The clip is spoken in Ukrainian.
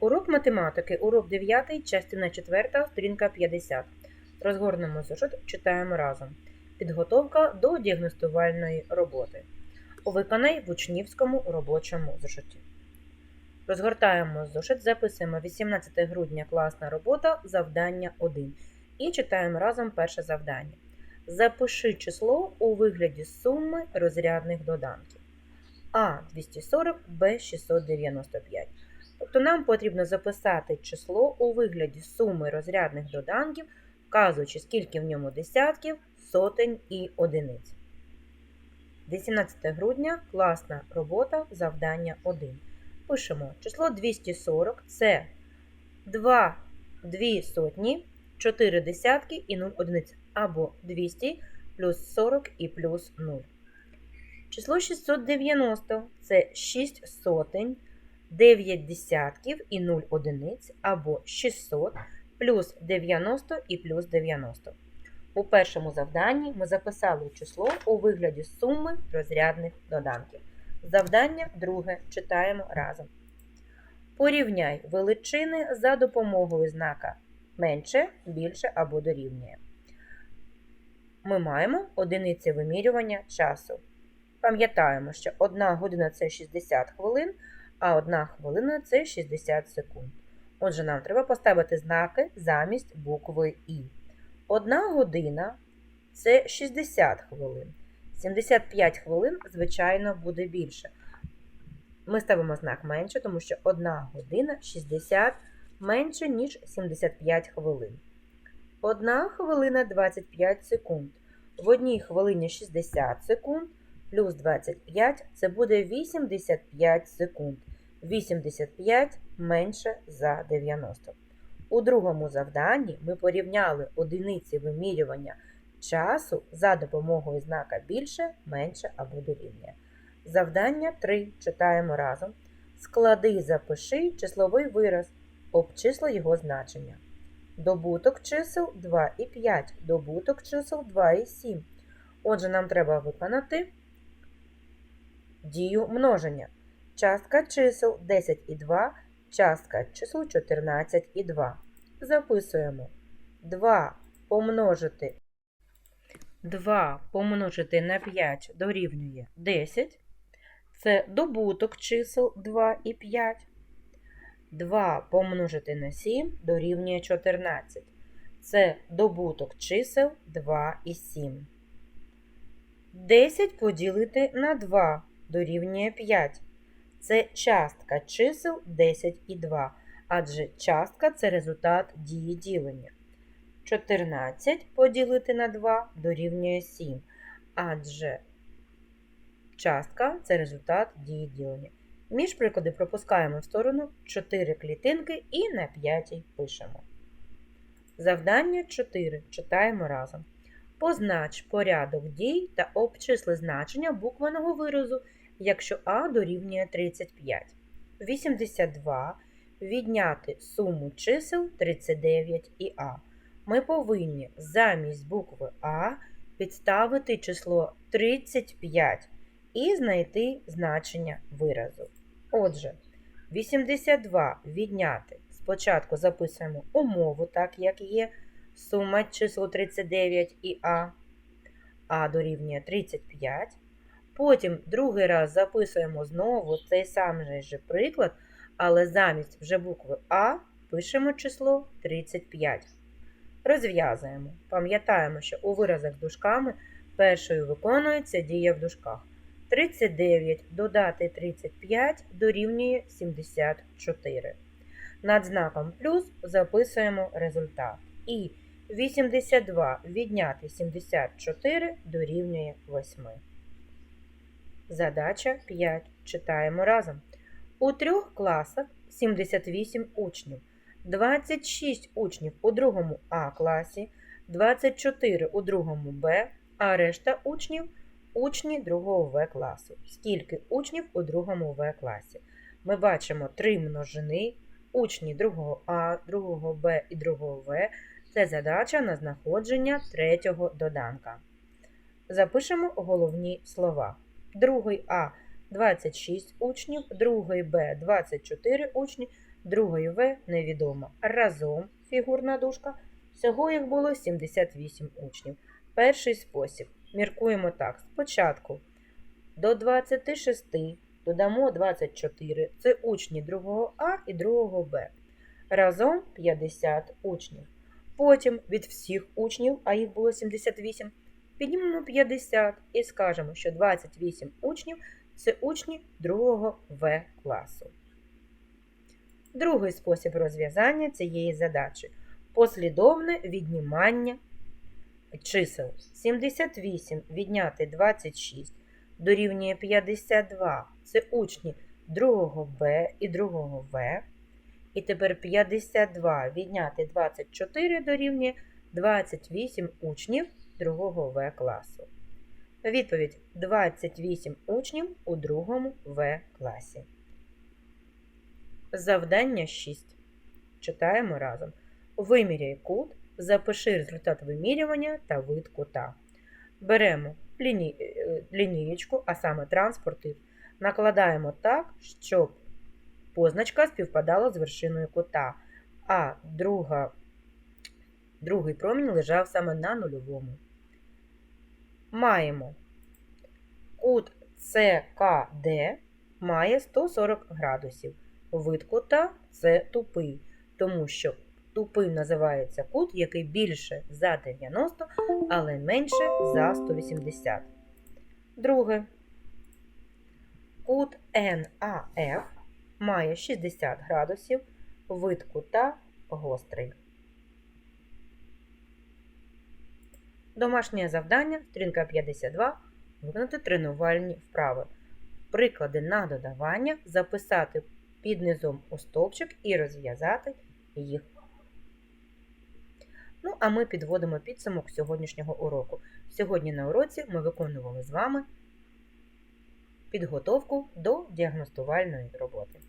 Урок математики, урок 9, частина 4, сторінка 50. Розгорнемо зошит, читаємо разом. Підготовка до діагностувальної роботи. Виконай в учнівському робочому зошиті. Розгортаємо зошит, записуємо 18 грудня класна робота, завдання 1. І читаємо разом перше завдання. Запиши число у вигляді суми розрядних доданків. А 240, Б 695. Тобто нам потрібно записати число у вигляді суми розрядних доданків, вказуючи, скільки в ньому десятків, сотень і одиниць. 18 грудня класна робота, завдання 1. Пишемо число 240 це 2 2 сотні, 4 десятки і 0 одиниць, або 200 плюс 40 і плюс 0. Число 690 це 6 сотень, 9 десятків і 0 одиниць, або 600 плюс 90 і плюс 90. У першому завданні ми записали число у вигляді суми розрядних доданків. Завдання друге читаємо разом. Порівняй величини за допомогою знака менше, більше або дорівнює. Ми маємо одиниці вимірювання часу. Пам'ятаємо, що 1 година це 60 хвилин, а 1 хвилина це 60 секунд. Отже, нам треба поставити знаки замість букви І. 1 година це 60 хвилин. 75 хвилин, звичайно, буде більше. Ми ставимо знак менше, тому що 1 година 60 менше, ніж 75 хвилин. 1 хвилина 25 секунд. В одній хвилині 60 секунд плюс 25 це буде 85 секунд. 85 менше за 90. У другому завданні ми порівняли одиниці вимірювання часу за допомогою знака більше, менше або дорівнює. Завдання 3 читаємо разом. Склади запиши числовий вираз, обчисли його значення. Добуток чисел 2 і 5, добуток чисел 2 і 7. Отже, нам треба виконати дію множення. Частка чисел 10 і 2, частка чисел 14 і 2. Записуємо 2 помножити 2 помножити на 5 дорівнює 10. Це добуток чисел 2 і 5. 2 помножити на 7 дорівнює 14. Це добуток чисел 2 і 7. 10 поділити на 2 дорівнює 5. Це частка чисел 10 і 2, адже частка це результат дії ділення. 14 поділити на 2 дорівнює 7, адже частка це результат дії ділення. Між приклади пропускаємо в сторону 4 клітинки і на 5 пишемо. Завдання 4 читаємо разом. Познач порядок дій та обчисли значення буквеного виразу, якщо А дорівнює 35. 82 відняти суму чисел 39 і А. Ми повинні замість букви А підставити число 35 і знайти значення виразу. Отже, 82 відняти. Спочатку записуємо умову, так як є. Сума чисел 39 і А. А дорівнює 35. Потім другий раз записуємо знову цей самий же приклад, але замість вже букви А пишемо число 35. Розв'язуємо. Пам'ятаємо, що у виразах дужками першою виконується дія в дужках. 39 додати 35 дорівнює 74. Над знаком плюс записуємо результат. І 82 відняти 74 дорівнює 8. Задача 5. Читаємо разом. У трьох класах 78 учнів, 26 учнів у другому А класі, 24 у другому Б, а решта учнів учні другого В класу. Скільки учнів у другому В класі? Ми бачимо три множини, учні другого А, другого Б і другого В. Це задача на знаходження третього доданка. Запишемо головні слова. Другий А 26 учнів, другий Б 24 учні, другої В невідомо. Разом фігурна дужка. Всього їх було 78 учнів. Перший спосіб. Міркуємо так. Спочатку до 26 додамо 24. Це учні другого А і другого Б. Разом 50 учнів. Потім від всіх учнів, а їх було 78, піднімемо 50 і скажемо, що 28 учнів це учні другого В класу. Другий спосіб розв'язання цієї задачі послідовне віднімання чисел. 78 відняти 26 дорівнює 52. Це учні другого Б і другого В. І тепер 52 відняти 24 дорівнює 28 учнів другого В класу. Відповідь 28 учнів у другому В класі. Завдання 6. Читаємо разом. Виміряй кут, запиши результат вимірювання та вид кута. Беремо ліні... е, лінієчку, а саме транспортив, накладаємо так, щоб позначка співпадала з вершиною кута, а друга, другий промінь лежав саме на нульовому. Маємо кут ЦКД має 140 градусів. Вид кута це тупий, тому що тупим називається кут, який більше за 90, але менше за 180. Друге. Кут НАФ має 60 градусів, вид кута гострий. Домашнє завдання, сторінка 52, виконати тренувальні вправи. Приклади на додавання записати під низом у стовпчик і розв'язати їх. Ну, а ми підводимо підсумок сьогоднішнього уроку. Сьогодні на уроці ми виконували з вами підготовку до діагностувальної роботи.